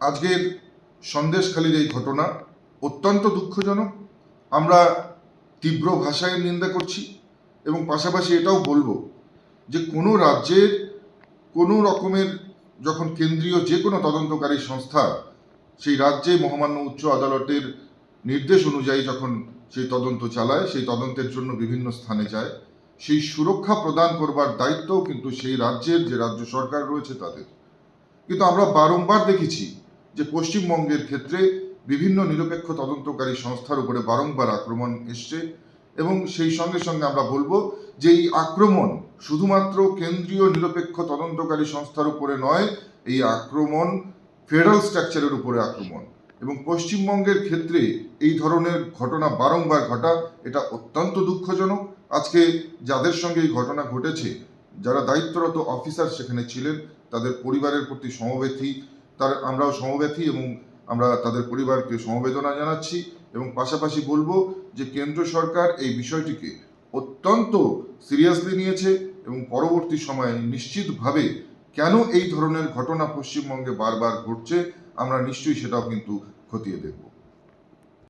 আজকের সন্দেশখালির এই ঘটনা অত্যন্ত দুঃখজনক। আমরা তীব্র ভাষায় নিন্দা করছি এবং পাশাপাশি এটাও বলব যে কোনো রাজ্যের কোনো রকমের যখন কেন্দ্রীয় যে কোনো তদন্তকারী সংস্থা সেই রাজ্যে মহামান্য উচ্চ আদালতের নির্দেশ অনুযায়ী যখন সেই তদন্ত চালায়, সেই তদন্তের জন্য বিভিন্ন স্থানে যায়, সেই সুরক্ষা প্রদান করবার দায়িত্বও কিন্তু সেই রাজ্যের যে রাজ্য সরকার রয়েছে তাদের। কিন্তু আমরা বারংবার দেখেছি যে পশ্চিমবঙ্গের ক্ষেত্রে বিভিন্ন নিরপেক্ষ তদন্তকারী সংস্থার উপরে বারংবার আক্রমণ এসছে এবং সেই সঙ্গে সঙ্গে আমরা বলব যে এই আক্রমণ শুধুমাত্র কেন্দ্রীয় নিরপেক্ষ তদন্তকারী সংস্থার উপরে নয়, এই আক্রমণ ফেডারেল স্ট্রাকচারের উপরে আক্রমণ। এবং পশ্চিমবঙ্গের ক্ষেত্রে এই ধরনের ঘটনা বারংবার ঘটা, এটা অত্যন্ত দুঃখজনক। আজকে যাদের সঙ্গে এই ঘটনা ঘটেছে, যারা দায়িত্বরত অফিসার সেখানে ছিলেন, তাদের পরিবারের প্রতি সমবেথী তার আমরাও সমব্যাথী এবং আমরা তাদের পরিবারকে সমবেদনা জানাচ্ছি এবং পাশাপাশি বলব যে কেন্দ্র সরকার এই বিষয়টিকে অত্যন্ত সিরিয়াসলি নিয়েছে এবং পরবর্তী সময়ে নিশ্চিতভাবে কেন এই ধরনের ঘটনা পশ্চিমবঙ্গে বারবার ঘটছে, আমরা নিশ্চয়ই সেটাও কিন্তু খতিয়ে দেখব।